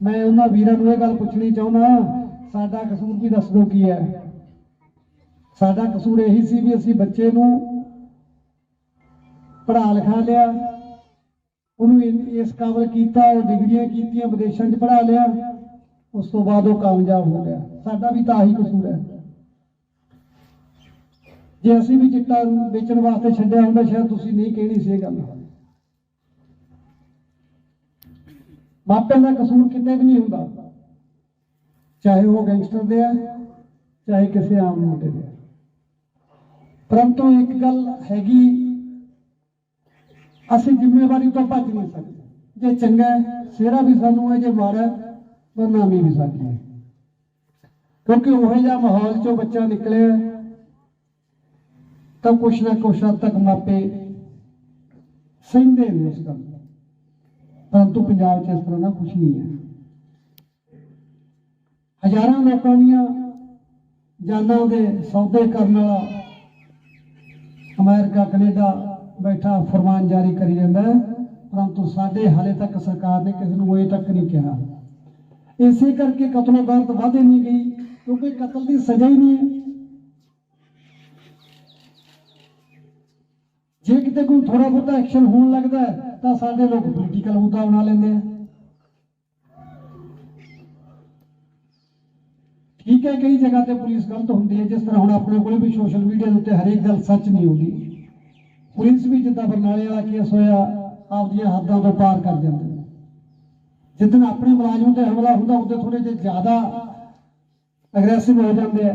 ਮੈਂ ਉਹਨਾਂ ਵੀਰਾਂ ਨੂੰ ਇਹ ਗੱਲ ਪੁੱਛਣੀ ਚਾਹੁੰਦਾ ਸਾਡਾ ਕਸੂਰ ਵੀ ਦੱਸ ਦਿਓ ਕੀ ਹੈ। ਸਾਡਾ ਕਸੂਰ ਇਹੀ ਸੀ ਵੀ ਅਸੀਂ ਬੱਚੇ ਨੂੰ ਪੜ੍ਹਾ ਲਿਖਾ ਲਿਆ, ਉਹਨੂੰ ਇਸ ਕਾਬਲ ਕੀਤਾ, ਉਹ ਡਿਗਰੀਆਂ ਕੀਤੀਆਂ, ਵਿਦੇਸ਼ਾਂ 'ਚ ਪੜ੍ਹਾ ਲਿਆ, ਉਸ ਤੋਂ ਬਾਅਦ ਉਹ ਕਾਮਯਾਬ ਹੋ ਗਿਆ। ਸਾਡਾ ਵੀ ਤਾਂ ਆਹੀ ਕਸੂਰ ਹੈ। ਜੇ ਅਸੀਂ ਵੀ ਚਿੱਟਾ ਵੇਚਣ ਵਾਸਤੇ ਛੱਡਿਆ ਹੁੰਦਾ, ਸ਼ਾਇਦ ਤੁਸੀਂ ਨਹੀਂ ਕਹਿਣੀ ਸੀ ਇਹ ਗੱਲ। ਮਾਪਿਆਂ ਦਾ ਕਸੂਰ ਕਿਤੇ ਵੀ ਨਹੀਂ ਹੁੰਦਾ। ਚਾਹੇ ਉਹ ਗੈਂਗਸਟਰ ਦੇ ਆ, ਚਾਹੇ ਕਿਸੇ ਆਮ ਮੁੰਡੇ ਦੇ ਆ। ਪਰੰਤੂ ਇੱਕ ਗੱਲ ਹੈਗੀ, ਅਸੀਂ ਜ਼ਿੰਮੇਵਾਰੀ ਤੋਂ ਭੱਜ ਨਹੀਂ ਸਕਦੇ। ਜੇ ਚੰਗਾ ਸਿਹਰਾ ਵੀ ਸਾਨੂੰ ਹੈ, ਜੇ ਮਾੜਾ ਹੈ ਬਦਨਾਮੀ ਵੀ ਸਾਡੀ ਹੈ। ਕਿਉਂਕਿ ਉਹ ਜਿਹਾ ਮਾਹੌਲ ਚੋਂ ਬੱਚਾ ਨਿਕਲਿਆ, ਤਾਂ ਕੁਛ ਨਾ ਕੁਛ ਹੱਦ ਤੱਕ ਮਾਪੇ ਸਹਿੰਦੇ ਨੇ ਉਸ ਗੱਲ ਪਰੰਤੂ ਪੰਜਾਬ 'ਚ ਇਸ ਤਰ੍ਹਾਂ ਦਾ ਕੁਝ ਨਹੀਂ ਹੈ। ਹਜ਼ਾਰਾਂ ਲੋਕਾਂ ਦੀਆਂ ਜਾਨਾਂ ਦੇ ਸੌਦੇ ਕਰਨ ਵਾਲਾ ਅਮਰੀਕਾ, ਕੈਨੇਡਾ ਬੈਠਾ ਫਰਮਾਨ ਜਾਰੀ ਕਰੀ ਜਾਂਦਾ ਹੈ, ਪਰੰਤੂ ਸਾਡੇ ਹਾਲੇ ਤੱਕ ਸਰਕਾਰ ਨੇ ਕਿਸੇ ਨੂੰ ਇਹ ਤੱਕ ਨਹੀਂ ਕਿਹਾ। ਇਸੇ ਕਰਕੇ ਕਤਲੋ ਗਰਦ ਵਧੇ ਨਹੀਂ ਗਈ, ਕਿਉਂਕਿ ਕਤਲ ਦੀ ਸਜ਼ਾ ਹੀ ਨਹੀਂ ਹੈ। ਜੇ ਕਿਤੇ ਕੋਈ ਥੋੜਾ ਬਹੁਤਾ ਐਕਸ਼ਨ ਹੋਣ ਲੱਗਦਾ ਹੈ ਤਾਂ ਸਾਡੇ ਲੋਕ ਪੋਲੀਟੀਕਲ ਮੁੱਦਾ ਬਣਾ ਲੈਂਦੇ ਆ। ਠੀਕ ਹੈ, ਕਈ ਜਗ੍ਹਾ ਤੇ ਪੁਲਿਸ ਗਲਤ ਹੁੰਦੀ ਹੈ। ਜਿਸ ਤਰ੍ਹਾਂ ਹੁਣ ਆਪਣੇ ਕੋਲੇ ਵੀ ਸੋਸ਼ਲ ਮੀਡੀਆ ਦੇ ਉੱਤੇ ਹਰੇਕ ਗੱਲ ਸੱਚ ਨਹੀਂ ਹੁੰਦੀ। ਪੁਲਿਸ ਵੀ ਜਿੱਦਾਂ ਬਰਨਾਲੇ ਵਾਲਾ ਕੇਸ ਹੋਇਆ, ਆਪਦੀਆਂ ਹੱਦਾਂ ਤੋਂ ਪਾਰ ਕਰ ਜਾਂਦੇ ਨੇ। ਜਿੱਦਣ ਆਪਣੇ ਮੁਲਾਜ਼ਮ ਤੇ ਹਮਲਾ ਹੁੰਦਾ, ਉਹਦੇ ਥੋੜੇ ਜਿਹਾ ਜ਼ਿਆਦਾ ਅਗਰੈਸਿਵ ਹੋ ਜਾਂਦੇ ਆ।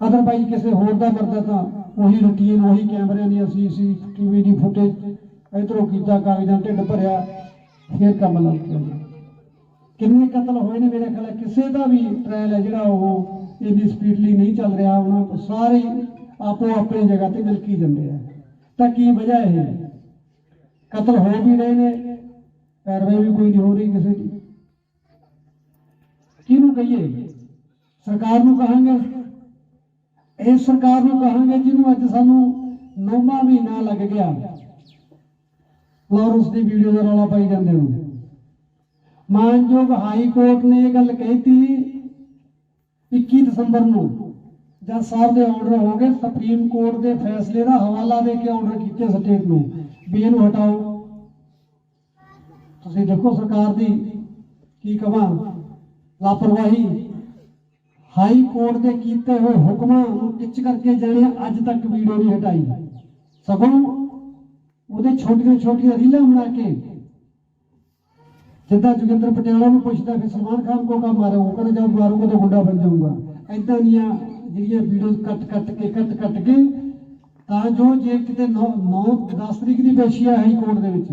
ਅਦਰਵਾਈਜ਼ ਕਿਸੇ ਹੋਰ ਦਾ ਮਰਦਾ ਤਾਂ ਉਹੀ ਰੁਟੀਨ ਉਹੀ ਕੈਮਰਿਆਂ ਦੀ ਅਸੀਂ ਸੀ ਟੀਵੀ ਦੀ ਫੁਟੇਜ ਇਧਰੋਂ ਕੀਤਾ ਕਾਗਜ਼ਾਂ ਢਿੱਡ ਭਰਿਆ, ਫਿਰ ਕੰਮ ਲੱਗ ਜਾਂਦਾ ਕਿੰਨੇ ਕਤਲ ਹੋਏ ਨੇ ਮੇਰੇ ਖਿਆਲ ਕਿਸੇ ਦਾ ਵੀ ਟ੍ਰਾਇਲ ਹੈ ਜਿਹੜਾ ਉਹ ਇੰਨੀ ਸਪੀਡਲੀ ਨਹੀਂ ਚੱਲ ਰਿਹਾ, ਉਹਨਾਂ ਕੋਲ ਸਾਰੇ ਆਪੋ ਆਪਣੀ ਜਗ੍ਹਾ ਤੇ ਮਿਲਕੀ ਜਾਂਦੇ ਆ। ਤਾਂ ਕੀ ਵਜ੍ਹਾ ਇਹ ਕਤਲ ਹੋ ਵੀ ਰਹੇ ਨੇ, ਪੈਰਵਾਈ ਵੀ ਕੋਈ ਨਹੀਂ ਹੋ ਰਹੀ ਕਿਸੇ ਦੀ। ਕਿਹਨੂੰ ਕਹੀਏ? ਸਰਕਾਰ ਨੂੰ ਕਹਾਂਗੇ? ਇਹ ਸਰਕਾਰ ਨੂੰ ਕਹਾਂਗੇ ਜਿਹਨੂੰ ਅੱਜ ਸਾਨੂੰ ਨੌਵਾਂ ਮਹੀਨਾ ਲੱਗ ਗਿਆ। ਲਾਰੈਂਸ ਦੀ ਵੀਡੀਓ ਦਾ ਰੌਲਾ ਪਾਈ ਜਾਂਦੇ ਨੂੰ ਮਾਨਯੋਗ ਹਾਈ ਕੋਰਟ ਨੇ ਇਹ ਗੱਲ ਕਹਿਤੀ 21 ਦਸੰਬਰ ਨੂੰ ਜਦ ਸਾਹਿਬ ਦੇ ਆਰਡਰ ਹੋ ਗਏ। ਸੁਪਰੀਮ ਕੋਰਟ ਦੇ ਫੈਸਲੇ ਦਾ ਹਵਾਲਾ ਦੇ ਕੇ ਆਰਡਰ ਕੀਤੇ ਸਟੇਟ ਨੂੰ। ਵੀ ਇਹਨੂੰ ਹਟਾਓ। ਤੁਸੀਂ ਦੇਖੋ ਸਰਕਾਰ ਦੀ ਕੀ ਕਹਾਂ ਲਾਪਰਵਾਹੀ। ਹਾਈ ਕੋਰਟ ਦੇ ਕੀਤੇ ਹੋਏ ਹੁਕਮਾਂ ਨੂੰ ਟਿੱਚ ਕਰਕੇ ਜਾਣੇ ਅੱਜ ਤੱਕ ਵੀਡੀਓ ਨਹੀਂ ਹਟਾਈ। ਸਗੋਂ ਉਹਦੇ ਛੋਟੀਆਂ ਛੋਟੀਆਂ ਰੀਲਾਂ ਬਣਾ ਕੇ। ਜਿੱਦਾਂ ਜੋਗਿੰਦਰ ਪਟਿਆਲਾ ਨੂੰ ਪੁੱਛਦਾ ਫਿਰ ਸਲਮਾਨ ਖਾਨ ਕੋ ਕਾ ਮਾਰੇ, ਉਹ ਕਹਿੰਦਾ ਜਦ ਮਾਰੂਗਾ ਤਾਂ ਗੁੰਡਾ ਬਣ ਜਾਊਗਾ। ਐਦਾਂ ਦੀਆਂ ਜਿਹੜੀਆਂ ਵੀਡੀਓ ਕੱਟ ਕੱਟ ਕੇ, ਕੱਟ ਕੱਟ ਕੇ, ਤਾਂ ਜੋ ਜੇ ਕਿਤੇ 9 10 ਤਰੀਕ ਦੀ ਪੇਸ਼ੀ ਹੈ ਹਾਈ ਕੋਰਟ ਦੇ ਵਿੱਚ